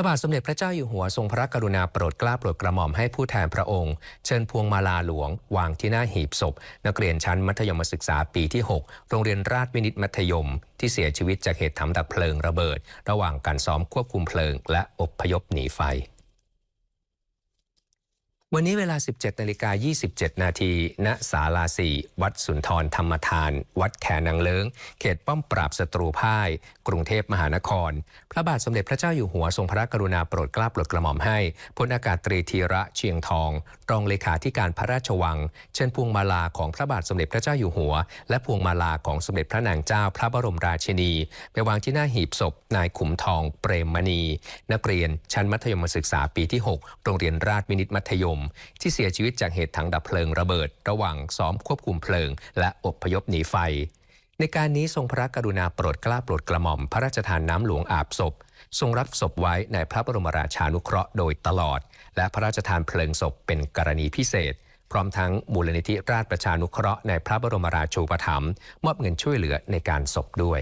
ระบาทสมเด็จพระเจ้าอยู่หัวทรงพระกรุณาโปรดเกล้าโปรดกระหม่อมให้ผู้แทนพระองค์ เชิญพวงมาลาหลวง วางที่หน้าหีบศพ นักเรียนชั้นมัธยมศึกษาปีที่ 6 โรงเรียนราชวินิตมัธยม ที่เสียชีวิตจากเหตุทำดักเพลิงระเบิด ระหว่างการซ้อมควบคุมเพลิง และอบพยพหนีไฟ วันนี้เวลา 17นาฬิกา27 นาทีณศาลาสีวัดสุนทรธรรมทาน วัดแขนังเลิงเขตป้อมปราบศัตรูพ่าย กรุงเทพมหานคร พระบาทสมเด็จพระเจ้าอยู่หัวทรงพระกรุณาโปรดเกล้าโปรดกระหม่อมให้พลอากาศตรีธีระเชียงทอง รองเลขาธิการพระราชวัง เชิญพวงมาลาของพระบาทสมเด็จพระเจ้าอยู่หัว และพวงมาลาของสมเด็จพระนางเจ้าพระบรมราชินี ไปวางที่หน้าหีบศพ นายขุมทอง เปรมมณี นักเรียนชั้นมัธยมศึกษาปีที่ 6 โรงเรียนราชวินิตมัธยมที่เสียชีวิตจากเหตุถังดับเพลิงระเบิด ระหว่างซ้อมควบคุมเพลิง และอพยพหนีไฟ ในการนี้ทรงพระกรุณาโปรดเกล้าโปรดกระหม่อม พระราชทานน้ำหลวงอาบศพ ทรงรับศพไว้ในพระบรมราชานุเคราะห์โดยตลอด และพระราชทานเพลิงศพเป็นกรณีพิเศษพร้อมทั้งมูลนิธิราชประชานุเคราะห์ในพระบรมราชูปถัมภ์มอบเงินช่วยเหลือในการศพด้วย